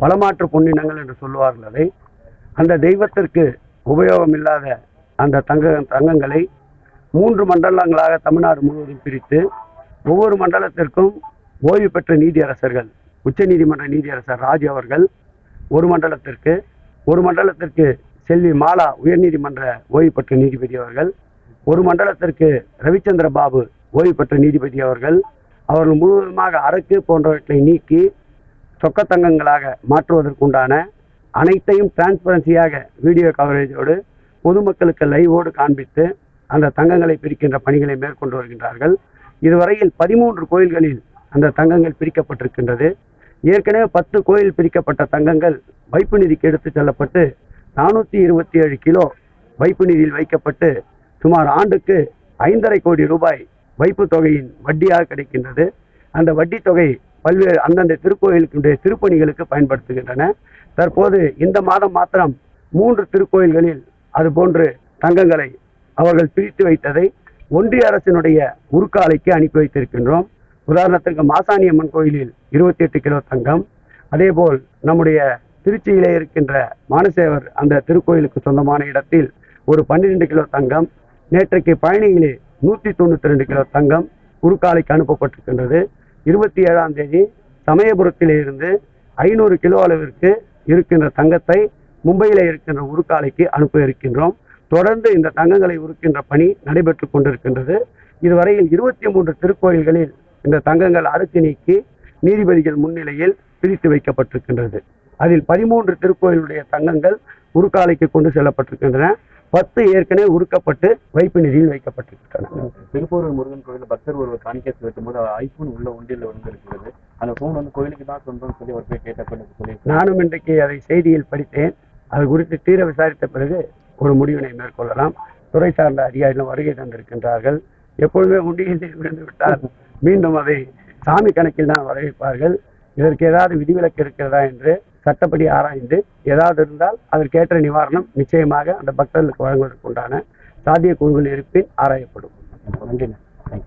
பலமாற்று பொன்னினங்கள் என்று சொல்லுவார்கள் அதை. அந்த தெய்வத்திற்கு உபயோகம் இல்லாத அந்த தங்க தங்கங்களை மூன்று மண்டலங்களாக தமிழ்நாடு முழுவதும் பிரித்து ஒவ்வொரு மண்டலத்திற்கும் ஓய்வு பெற்ற நீதியரசர்கள் உச்சநீதிமன்ற நீதியரசர் ராஜ் அவர்கள் ஒரு மண்டலத்திற்கு ஒரு மண்டலத்திற்கு செல்வி மாலா உயர்நீதிமன்ற ஓய்வு பெற்ற நீதிபதி அவர்கள் ஒரு மண்டலத்திற்கு ரவிச்சந்திர பாபு ஓய்வு பெற்ற நீதிபதி அவர்கள் அவர்கள் முழுவதுமாக அரக்கு போன்றவற்றை நீக்கி சொக்கத்தங்கங்களாக மாற்றுவதற்குண்டான அனைத்தையும் டிரான்ஸ்பரன்சியாக வீடியோ கவரேஜோடு பொதுமக்களுக்கு லைவோடு காண்பித்து அந்த தங்கங்களை பிரிக்கின்ற பணிகளை மேற்கொண்டு வருகின்றார்கள். இதுவரையில் பதிமூன்று கோயில்களில் அந்த தங்கங்கள் பிரிக்கப்பட்டிருக்கின்றது. ஏற்கனவே பத்து கோயில் பிரிக்கப்பட்ட தங்கங்கள் வைப்பு நிதிக்கு எடுத்து செல்லப்பட்டு நானூற்றி இருபத்தி ஏழு கிலோ வைப்பு நிதியில் வைக்கப்பட்டு சுமார் ஆண்டுக்கு ஐந்தரை கோடி ரூபாய் வைப்பு தொகையின் வட்டியாக கிடைக்கின்றது. அந்த வட்டி தொகை பல்வேறு அந்தந்த திருக்கோயிலுக்குடைய திருப்பணிகளுக்கு பயன்படுத்துகின்றன. தற்போது இந்த மாதம் மாத்திரம் மூன்று திருக்கோயில்களில் அதுபோன்று தங்கங்களை அவர்கள் பிரித்து வைத்ததை ஒன்றிய அரசினுடைய உருக்காலைக்கு அனுப்பி வைத்திருக்கின்றோம். உதாரணத்திற்கு மாசாணியம்மன் கோயிலில் இருபத்தி எட்டு கிலோ தங்கம். அதேபோல் நம்முடைய திருச்சியிலே இருக்கின்ற மானசேவர் அந்த திருக்கோயிலுக்கு சொந்தமான இடத்தில் ஒரு பன்னிரெண்டு கிலோ தங்கம் நேற்றைக்கு பழனியிலே நூற்றி தொண்ணூற்றி ரெண்டு கிலோ தங்கம் உருக்காலைக்கு அனுப்பப்பட்டிருக்கின்றது. இருபத்தி ஏழாம் தேதி சமயபுரத்திலிருந்து ஐநூறு கிலோ அளவிற்கு இருக்கின்ற தங்கத்தை மும்பையில் இருக்கின்ற உருக்காலைக்கு அனுப்ப இருக்கின்றோம். தொடர்ந்து இந்த தங்கங்களை உருக்கின்ற பணி நடைபெற்று கொண்டிருக்கின்றது. இதுவரையில் இருபத்தி மூன்று திருக்கோயில்களில் இந்த தங்கங்கள் அறுத்து நீக்கி நீதிபதிகள் முன்னிலையில் பிரித்து வைக்கப்பட்டிருக்கின்றது. அதில் பதிமூன்று திருக்கோயிலுடைய தங்கங்கள் உருக்காலைக்கு கொண்டு செல்லப்பட்டிருக்கின்றன. பத்து ஏற்கனவே உருக்கப்பட்டு வைப்பு நிதியில் வைக்கப்பட்டிருக்கின்றன. திருப்பூர் முருகன் கோயில் பக்தர் ஒரு காணிக்கை செலுத்தும் போது ஐபோன் உள்ள ஒன்றில் வந்து இருக்கிறது அந்த போன் வந்து கோயிலுக்கு தான் சொந்தம் சொல்லி அவர் போய் கேட்டப்ப சொல்லி நானும் இன்றைக்கு அதை செய்தியில் படித்தேன். அது குறித்து தீர விசாரித்த பிறகு ஒரு முடிவினை மேற்கொள்ளலாம். துறை சார்ந்த அதிகாரிகளும் வருகை தந்திருக்கின்றார்கள். எப்பொழுதுமே உண்டியில் விழுந்து விட்டால் மீண்டும் அதை சாமி கணக்கில் தான் வரவேற்பார்கள். இதற்கு ஏதாவது விதிவிலக்கு இருக்கிறதா என்று சட்டப்படி ஆராய்ந்து ஏதாவது இருந்தால் அதற்கேற்ற நிவாரணம் நிச்சயமாக அந்த பக்தர்களுக்கு வழங்குவதற்குண்டான சாத்தியக்கூறுகள் இருப்பின் ஆராயப்படும். நன்றி